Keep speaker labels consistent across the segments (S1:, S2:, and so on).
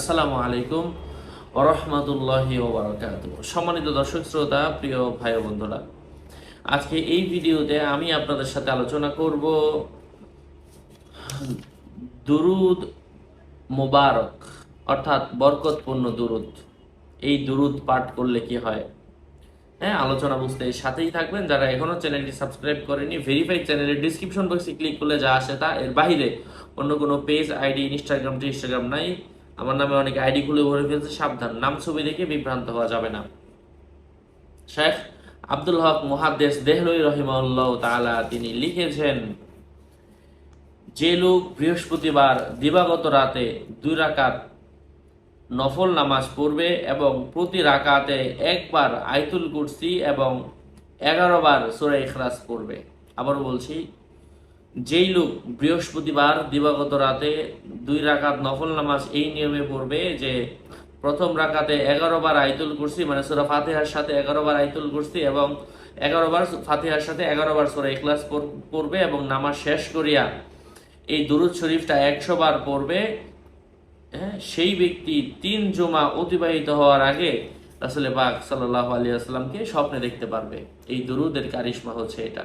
S1: আসসালামু আলাইকুম ওরহমতুল্লাহি ওবরাকাত সম্মানিত দর্শক, শ্রোতা, প্রিয় ভাই বন্ধুরা, আজকে এই ভিডিওতে আমি আপনাদের সাথে আলোচনা করব দুরুদ মোবারক, অর্থাৎ বরকতপূর্ণ দুরুদ। এই দুরুদ পাঠ করলে কি হয়? হ্যাঁ আলোচনা বুঝতে সাথেই থাকবেন। যারা এখনও চ্যানেলটি সাবস্ক্রাইব করেনি ভেরিফাইড চ্যানেলের ডিসক্রিপশন বক্সে ক্লিক করলে যা আসে তা এর বাইরে অন্য কোনো পেজ আইডি ইনস্টাগ্রাম ইনস্টাগ্রাম নাই। আমার নামে অনেক আইডি খুলে ভরে ফেলছে, সাবধান। নাম ছবি দেখে বিভ্রান্ত হওয়া যাবে না। শেখ আব্দুল হক মহাদেশ দেহলই রহিমাল্লাহ তাআলা তিনি লিখেছেন, যে লোক বৃহস্পতিবার দিবাগত রাতে দুই রাকাত নফল নামাজ পড়বে এবং প্রতি রাকাতে একবার আইতুল কুরসি এবং এগারো বার সুরা ইখলাস পড়বে। আবার বলছি যেই লোক বৃহস্পতিবার দিবাগত রাতে দুই রাকাত নফল নামাজ এই নিয়মে পড়বে যে প্রথম রাকাতে এগারো বার আইতুল কুরসি মানে সুরা ফাতিহার সাথে এগারো বার আইতুল কুরসি এবং এগারো বার ফাতিহার সাথে এগারো বার সুরা ইখলাস পড়বে এবং নামাজ শেষ করিয়া এই দুরুদ শরীফটা একশো বার পড়বে। হ্যাঁ সেই ব্যক্তি তিন জমা অতিবাহিত হওয়ার আগে রাসুল পাক সাল্লাহ আলী আসলামকে স্বপ্নে দেখতে পারবে। এই দরুদের কারিশমা হচ্ছে এটা।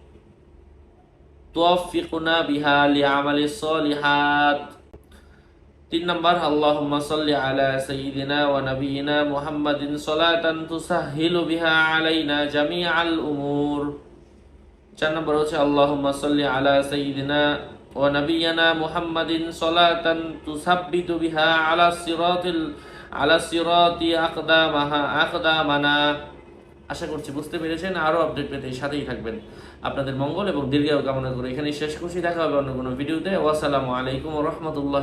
S1: তোয়াফিকুনা বিহা লিআমালি সলিহাত তিন নম্বর, আল্লাহুম্মা সাল্লি আলা সাইয়্যিদিনা ওয়া নাবিয়িনা মুহাম্মাদিন সালাতান তুসাহহিলু বিহা আলাইনা জামিআল উমুর। চার নম্বর হচ্ছে, আল্লাহুম্মা সাল্লি আলা সাইয়্যিদিনা ওয়া নাবিয়িনা মুহাম্মাদিন সালাতান তুসাব্বিতু বিহা আলা সিরাতিল, আলা সিরাতি আকদামাহা আকদামানা আশা করছি বুঝতে পেরেছেন, আরও আপডেট পেতে সাথেই থাকবেন। আপনাদের মঙ্গল এবং দীর্ঘায়ু কামনা করে এখানে শেষ খুশি দেখা হবে অন্য কোনো ভিডিওতে। ওয়াসালামু আলাইকুম রহমতুল্লাহ।